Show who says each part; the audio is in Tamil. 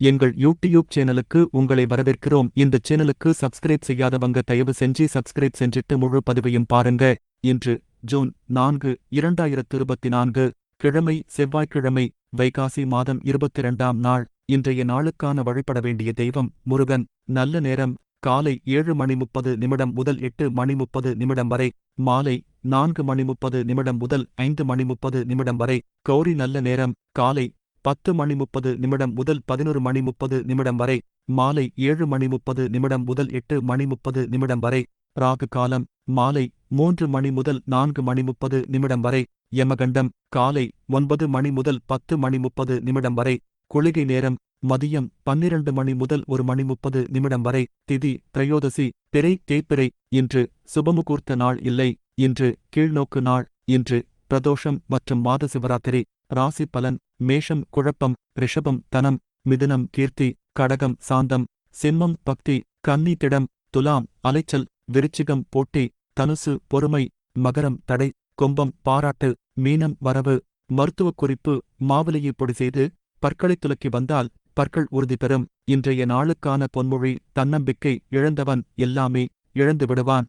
Speaker 1: எங்கள் யூடியூப் சேனலுக்கு உங்களை வரவேற்கிறோம். இந்த சேனலுக்கு சப்ஸ்கிரைப் செய்யாதவங்க தயவு செஞ்சு சப்ஸ்கிரைப் செஞ்சிட்டு முழு பதிவையும் பாருங்க. இன்று ஜூன் நான்கு இரண்டாயிரத்து இருபத்தி நான்கு கிழமை செவ்வாய்க்கிழமை வைகாசி மாதம் இருபத்தி இரண்டாம் நாள். இன்றைய நாளுக்கான வழிபட வேண்டிய தெய்வம் முருகன். நல்ல நேரம் காலை ஏழு மணி முப்பது நிமிடம் முதல் எட்டு மணி முப்பது நிமிடம் வரை மாலை நான்கு மணி முப்பது நிமிடம் முதல் ஐந்து மணி முப்பது நிமிடம் வரை. கௌரி நல்ல நேரம் காலை பத்து மணி முப்பது நிமிடம் முதல் பதினொரு மணி முப்பது நிமிடம் வரை மாலை ஏழு மணி முப்பது நிமிடம் முதல் எட்டு மணி முப்பது நிமிடம் வரை ராகு காலம் மாலை மூன்று மணி முதல் நான்கு மணி முப்பது நிமிடம் வரை யமகண்டம் காலை ஒன்பது மணி முதல் பத்து மணி முப்பது நிமிடம் வரை குளிகை நேரம் மதியம் பன்னிரண்டு மணி முதல் ஒரு மணி முப்பது நிமிடம் வரை திதி திரையோதசி பிறை தேய்பிறை இன்று சுபமுகூர்த்த நாள் இல்லை இன்று கீழ்நோக்கு நாள் இன்று பிரதோஷம் மற்றும் மாத சிவராத்திரி ராசி பலன் மேஷம் குழப்பம் ரிஷபம் தனம் மிதுனம் கீர்த்தி கடகம் சாந்தம் சிம்மம் பக்தி கன்னி திடம் துலாம் அலைச்சல் விருச்சிகம் போட்டி தனுசு பொறுமை மகரம் தடை கும்பம் பாராட்டு மீனம் வரவு மருத்துவக் குறிப்பு மாவிலையை பொடி செய்து பற்களை துலக்கி வந்தால் பற்கள் உறுதி பெறும். இன்றைய நாளுக்கான பொன்மொழி தன்னம்பிக்கை இழந்தவன் எல்லாமே இழந்து விடுவான்.